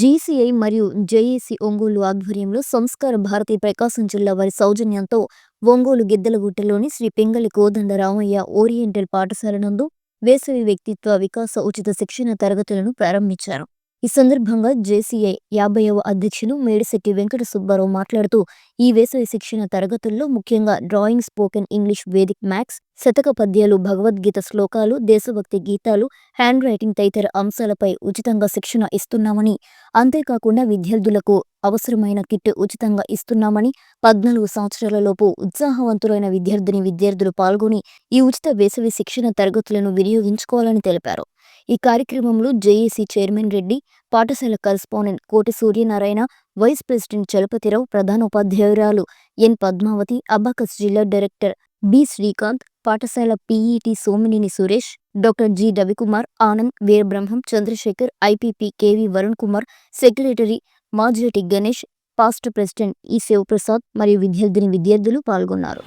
GCI మరియు JAC Ongole ఆధ్వర్యంలో సంస్కార భారతి ప్రకాశం జిల్లా వారి సౌజన్యంతో ఒంగోలు గిద్దలగుట్టలోని శ్రీ పింగళి కోదండ రామయ్య ఓరియంటల్ పాఠశాల నందు వేసవి వ్యక్తిత్వ వికాస ఉచిత శిక్షణ తరగతులను ప్రారంభించారు. ఈ సందర్భంగా జేసీఐ యాభైవ అధ్యక్షులు మేడిశెట్టి వెంకట సుబ్బారావు మాట్లాడుతూ ఈ వేసవి శిక్షణ తరగతుల్లో ముఖ్యంగా drawing spoken English Vedic maths శతక పద్యాలు భగవద్గీత శ్లోకాలు దేశభక్తి గీతాలు హ్యాండ్ రైటింగ్ తదితర అంశాలపై ఉచితంగా శిక్షణ ఇస్తున్నామని అంతేకాకుండా విద్యార్థులకు అవసరమైన కిట్ ఉచితంగా ఇస్తున్నామని పద్నాలుగు సంవత్సరాలలోపు ఉత్సాహవంతులైన విద్యార్థిని విద్యార్థులు పాల్గొని ఈ ఉచిత వేసవి శిక్షణ తరగతులను వినియోగించుకోవాలని తెలిపారు. ఈ కార్యక్రమంలో జేఏసీ చైర్మన్ రెడ్డి పాఠశాల కరస్పాండెంట్ కోటి సూర్యనారాయణ వైస్ ప్రెసిడెంట్ చలపతిరావు ప్రధాన ఉపాధ్యాయురాలు ఎన్ పద్మావతి అబాకస్ జిల్లా డైరెక్టర్ బి శ్రీకాంత్ పాఠశాల PET Somineni Suresh doctor G Ravikumar Anand Veerabrahmam Chandrasekhar IPP KV Varun Kumar secretary Majireddy Ganesh past president E Sivaprasad మరియు విద్యార్థిని విద్యార్థులు పాల్గొన్నారు.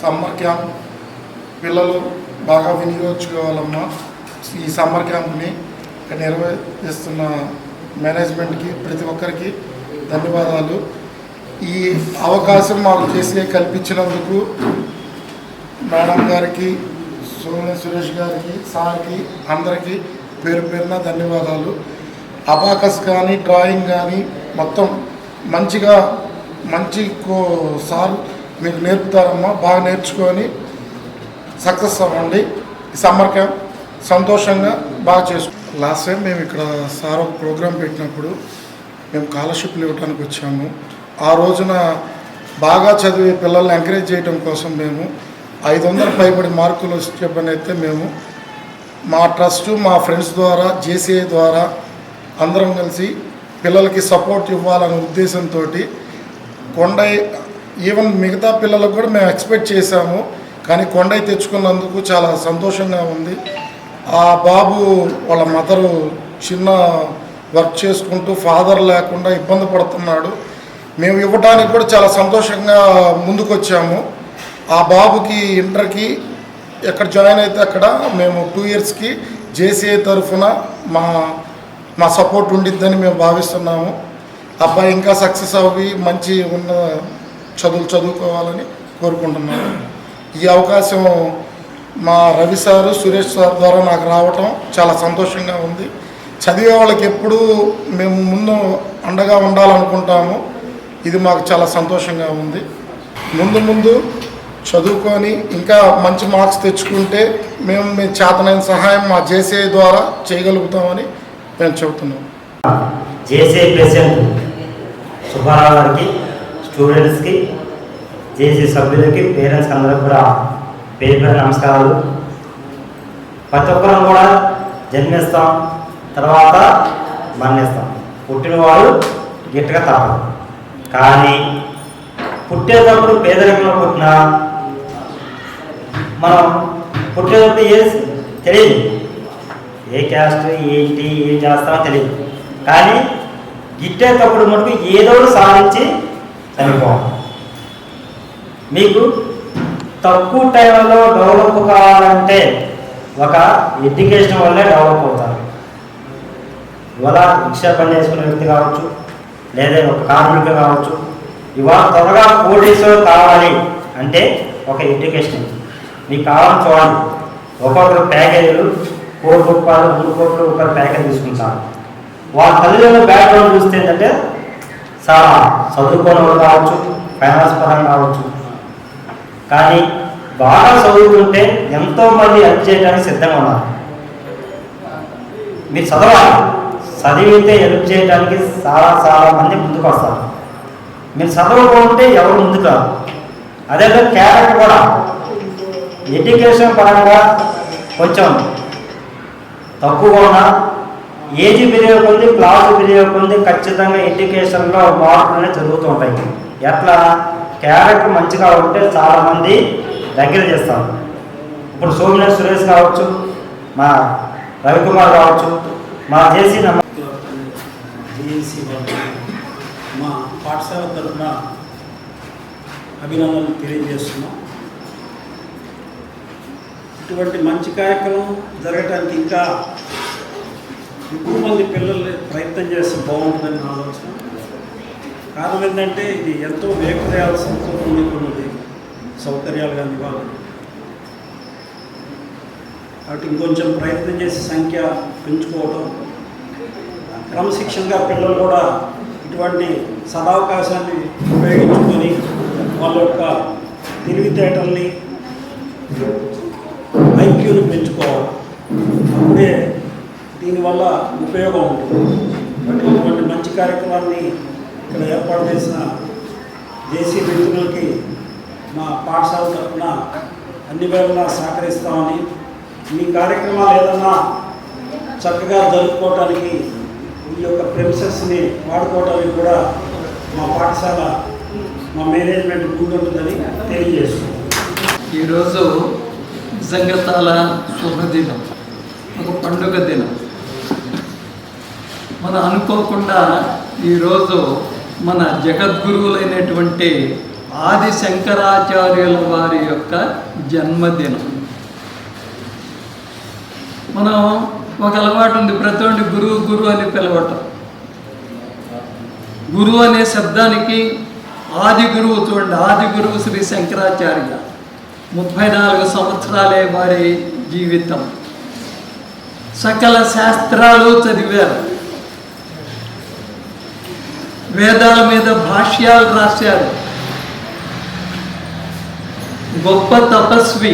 సమ్మర్ క్యాంప్ పిల్లలు బాగా వినియోగించుకోవాలమ్మా. ఈ సమ్మర్ క్యాంప్ని ఇక్కడ నిర్వహిస్తున్న మేనేజ్మెంట్కి ప్రతి ఒక్కరికి ధన్యవాదాలు. ఈ అవకాశం మాకు చేసి కల్పించినందుకు మేడం గారికి సోమని సురేష్ గారికి సార్కి అందరికీ పేరు పేరున ధన్యవాదాలు. అబాకస్ కానీ డ్రాయింగ్ కానీ మొత్తం మంచిగా మంచి కో సార్ మీకు నేర్పుతారమ్మా బాగా నేర్చుకొని సక్సెస్ అవ్వండి. సమ్మర్ క్యాంప్ సంతోషంగా బాగా చేసుకో లాస్ట్ టైం మేము ఇక్కడ సార్ ఒక ప్రోగ్రాం పెట్టినప్పుడు మేము స్కాలర్షిప్లు ఇవ్వడానికి వచ్చాము. ఆ రోజున బాగా చదివే పిల్లల్ని ఎంకరేజ్ చేయడం కోసం మేము ఐదు వందల పైబడి మార్కులు వచ్చే అయితే మేము మా ట్రస్ట్ మా ఫ్రెండ్స్ ద్వారా జేసీఐ ద్వారా అందరం కలిసి పిల్లలకి సపోర్ట్ ఇవ్వాలనే ఉద్దేశంతో కొండై ఈవెన్ మిగతా పిల్లలకు కూడా మేము ఎక్స్పెక్ట్ చేశాము. కానీ కొండై తెచ్చుకున్నందుకు చాలా సంతోషంగా ఉంది. ఆ బాబు వాళ్ళ మదరు చిన్న వర్క్ చేసుకుంటూ ఫాదర్ లేకుండా ఇబ్బంది పడుతున్నాడు. మేము ఇవ్వడానికి కూడా చాలా సంతోషంగా ముందుకొచ్చాము. ఆ బాబుకి ఇంటర్కి ఎక్కడ జాయిన్ అయితే అక్కడ మేము టూ ఇయర్స్కి జేసీఐ తరఫున మా మా సపోర్ట్ ఉండిద్దని మేము భావిస్తున్నాము. అబ్బాయి ఇంకా సక్సెస్ అవ్వి మంచి ఉన్న చదువులు చదువుకోవాలని కోరుకుంటున్నాను ఈ అవకాశం మా రవి సారు సురేష్ సార్ ద్వారా నాకు రావటం చాలా సంతోషంగా ఉంది. చదివే వాళ్ళకి ఎప్పుడూ మేము ముందు అండగా ఉండాలనుకుంటాము. ఇది మాకు చాలా సంతోషంగా ఉంది. ముందు ముందు చదువుకొని ఇంకా మంచి మార్క్స్ తెచ్చుకుంటే మేము మీ చేతనైన సహాయం మా జేసే ద్వారా చేయగలుగుతామని మేము చెబుతున్నాం. జేసీ ప్రెసిడెంట్ సుబ్బారావు గారికి స్టూడెంట్స్కి జేసీ సభ్యులకి పేరెంట్స్ అందరూ కూడా పేరు నమస్కారాలు. ప్రతి ఒక్కరం కూడా జన్మిస్తాం తర్వాత మరణిస్తాం. పుట్టినవాడు గిట్టగా తాపడు కానీ పుట్టేటప్పుడు పేదరికంలో పుట్టినా మనం పుట్టేటప్పుడు ఏ తెలియదు. ఏ క్యాస్ట్ ఏంటి ఏం చేస్తామో తెలియదు. కానీ గిట్టేటప్పుడు మటుకు ఏదో ఒకటి సాధించి చనిపోవాలి. మీకు తక్కువ టైంలో డెవలప్ కావాలంటే ఒక ఎడ్యుకేషన్ వల్లే డెవలప్ అవుతారు. ఇవాళ రిక్షా పని చేసుకునే వ్యక్తి కావచ్చు లేదా ఒక కార్మికుడు కావచ్చు ఇవాళ త్వరగా కోటీశ్వరు కావాలి అంటే ఒక ఎడ్యుకేషన్. మీకు కావాలని చూడండి. ఒక్కొక్కరు ప్యాకేజీలు కోటి రూపాయలు మూడు కోట్లు ఒకరు ప్యాకేజ్ తీసుకుంటారు. వాళ్ళ తల్లిదండ్రుల బ్యాక్గ్రౌండ్ చూస్తే ఏంటంటే చాలా చదువుకోని వాళ్ళు కావచ్చు ఫైనాన్స్ పరంగా కావచ్చు. కానీ బాగా చదువుకుంటే ఎంతో మంది హెల్ప్ చేయడానికి సిద్ధంగా ఉన్నారు. మీరు చదవాలి. చదివితే హెల్ప్ చేయడానికి చాలా చాలా మంది ముందుకు వస్తారు. మీరు చదవకుంటే ఎవరు ముందుకు రారు. అదే క్యారెక్టర్ కూడా. ఎడ్యుకేషన్ పరంగా కొంచెం తక్కువగా ఉన్నా ఏజ్ పెరిగే కొద్ది క్లాస్ పెరిగే కొద్ది ఖచ్చితంగా ఎడ్యుకేషన్లో మార్పులు అనేవి జరుగుతూ ఉంటాయి. ఎట్లా? క్యారెక్టర్ మంచిగా ఉంటే చాలామంది దగ్గర చేస్తాం. ఇప్పుడు సోమిన సురేష్ కావచ్చు మా రవికుమార్ కావచ్చు మా జేసీ మా పాఠశాల తరఫున అభినందనలు తెలియజేస్తున్నాం. ఇటువంటి మంచి కార్యక్రమం జరగటానికి ఇంకా ఎక్కువ మంది పిల్లలు ప్రయత్నం చేస్తే బాగుంటుందని నా ఆలోచన. కారణం ఏంటంటే ఇది ఎంతో వేగదయాల్సినతో కొన్ని సౌకర్యాలు కానీ ఇవ్వాలి. కాబట్టి ఇంకొంచెం ప్రయత్నం చేసి సంఖ్య పెంచుకోవటం క్రమశిక్షణగా పిల్లలు కూడా ఇటువంటి సదావకాశాన్ని ఉపయోగించుకొని వాళ్ళ యొక్క తెలివితేటల్ని ఐక్యూని పెంచుకోవాలి. అప్పుడే దీనివల్ల ఉపయోగం ఉంటుంది. అటువంటి ఇటువంటి మంచి కార్యక్రమాన్ని ఇక్కడ ఏర్పాటు చేసిన దేశీయ మిత్రులకి మా పాఠశాల తరఫున అన్ని వేళలా సహకరిస్తామని ఈ కార్యక్రమాలు ఏదన్నా చక్కగా జరుపుకోవడానికి ఈ యొక్క ప్రిన్సెస్ని వాడుకోవడానికి కూడా మా పాఠశాల మా మేనేజ్మెంట్ ముందుంటుందని తెలియజేస్తున్నాం. ఈరోజు నిజంగా చాలా శుభదినం ఒక పండుగ దినం. మనం అనుకోకుండా ఈరోజు మన జగద్గురువులైనటువంటి ఆది శంకరాచార్యుల వారి యొక్క జన్మదినం. మనం ఒక అలవాటు ఉంది ప్రతి గురువు గురువు అని పిలవటం. గురువు అనే శబ్దానికి ఆది గురువు చూడండి ఆది గురువు శ్రీ శంకరాచార్య. ముప్పై నాలుగు సంవత్సరాలే వారి జీవితం. సకల శాస్త్రాలు చదివారు. వేదాల మీద భాష్యాలు రాశారు. గొప్ప తపస్వి.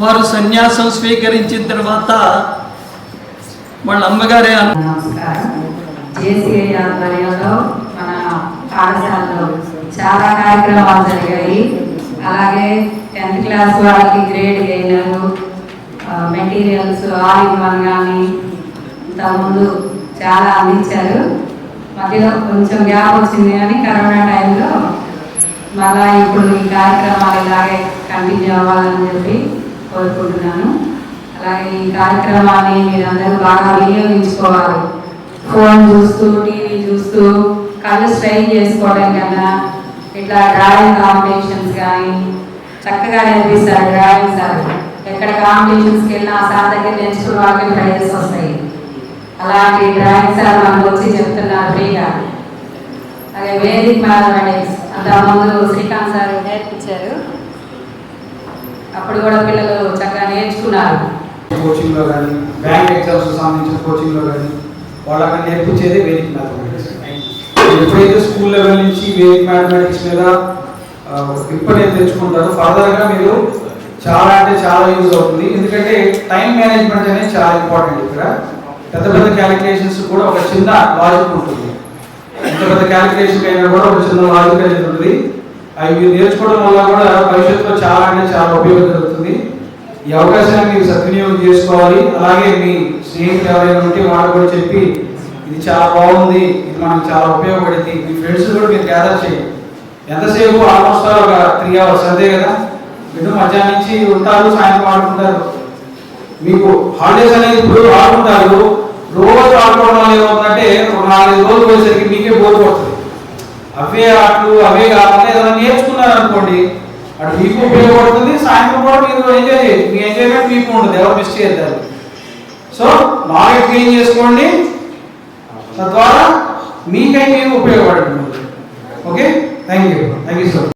వారు సన్యాసం స్వీకరించిన తర్వాత వాళ్ళ అమ్మగారే అన్న ఆధ్వర్యంలో మన పాఠశాలలో చాలా కార్యక్రమాలు జరిగాయి. అలాగే టెన్త్ క్లాస్ వాళ్ళకి గ్రేడ్ గెయినరు మెటీరియల్స్ ఆయిల్ వన్ కానీ ఇంతకుముందు చాలా అందించారు. మధ్యలో కొంచెం గ్యాప్ వచ్చింది కానీ కరోనా టైంలో మళ్ళా ఇప్పుడు ఈ కార్యక్రమాలు ఇలాగే కంటిన్యూ అవ్వాలని చెప్పి కోరుకుంటున్నాను. అలాగే ఈ కార్యక్రమాన్ని మీరందరూ బాగా వినియోగించుకోవాలి. ఫోన్ చూస్తూ టీవీ చూస్తూ కళ్ళు స్ట్రైన్ చేసుకోవడం కన్నా ఇట్లా డ్రాయింగ్ కాంపిటీషన్స్ కానీ చక్కగా నేర్పిస్తారు డ్రాయింగ్ సార్. ఎక్కడ కాంపిటీషన్స్కి వెళ్ళినా ఆ సార్ దగ్గర నేర్చుకున్న వాళ్ళకి ప్రైజెస్ వస్తాయి. అలాంటి డ్రాయింగ్ సార్ మనకు వచ్చి చెప్తున్నారు ఫ్రీగా. అలాగే వేదిక్ మ్యాథమెటిక్స్ అంతకుముందు శ్రీకాంత్ సార్ నేర్పించారు. అప్పుడు కూడా పిల్లలు చక్కగా నేర్చుకున్నారు. కోచింగ్లో కానీ బ్యాంక్ ఎగ్జామ్స్ సంబంధించిన కోచింగ్లో కానీ వాళ్ళకి నేర్పించేదే వేదిక మ్యాథమెటిక్స్ ఎప్పుడైతే స్కూల్ లెవెల్ నుంచి వేదిక మ్యాథమెటిక్స్ మీద ఆ, ఒక గ్రిప్ తెచ్చుకుంటారో ఫర్దర్గా మీరు చాలా అంటే చాలా యూజ్ అవుతుంది. ఎందుకంటే టైం మేనేజ్మెంట్ అనేది చాలా ఇంపార్టెంట్ ఇక్కడ. పెద్ద పెద్ద క్యాలిక్యులేషన్స్ కూడా ఒక చిన్న లాజిక్ ఉంటుంది. పెద్ద క్యాలిక్యులేషన్ అయినా కూడా ఒక చిన్న లాజిక్ అనేది ఉంటుంది. అవి మీరు నేర్చుకోవడం వల్ల కూడా భవిష్యత్తులో చాలా అంటే చాలా ఉపయోగం జరుగుతుంది. ఈ అవకాశాన్ని మీరు సద్వినియోగం చేసుకోవాలి. అలాగే మీ స్నేహితులు ఎవరైనా ఉంటే వాళ్ళు కూడా చెప్పి ఇది చాలా బాగుంది. ఇది మనకు చాలా ఉపయోగపడింది. మీ ఫ్రెండ్స్ కూడా మీరు గ్యాదర్ చేయండి. ఎంతసేపు ఆల్మోస్ట్ ఒక త్రీ అవర్స్ అంతే కదా? మీరు మధ్యాహ్నం నుంచి ఉంటారు సాయంత్రం ఆడుకుంటారు. మీకు హాలిడేస్ అనేది ఇప్పుడు ఆడుకుంటారు. రోజు ఆడుకోవడం వల్ల ఏమవుతుందంటే ఒక నాలుగు రోజులు పోయేసరికి మీకే బోర్ కొడుతుంది. అవే ఆటలు అవే కాకుండా ఏదైనా నేర్చుకున్నారు అనుకోండి అటు మీకు ఉపయోగపడుతుంది సాయంత్రం కూడా మీరు ఎంజాయ్ చేయొచ్చు మీ ఎంజాయ్మెంట్ మీకు ఉండదు ఎవరు మిస్ చేయద్దు. సో నాలెడ్జ్ గెయిన్ చేసుకోండి. తద్వారా మీకై మీకు ఉపయోగపడుతుంది. Okay? Thank you thank you sir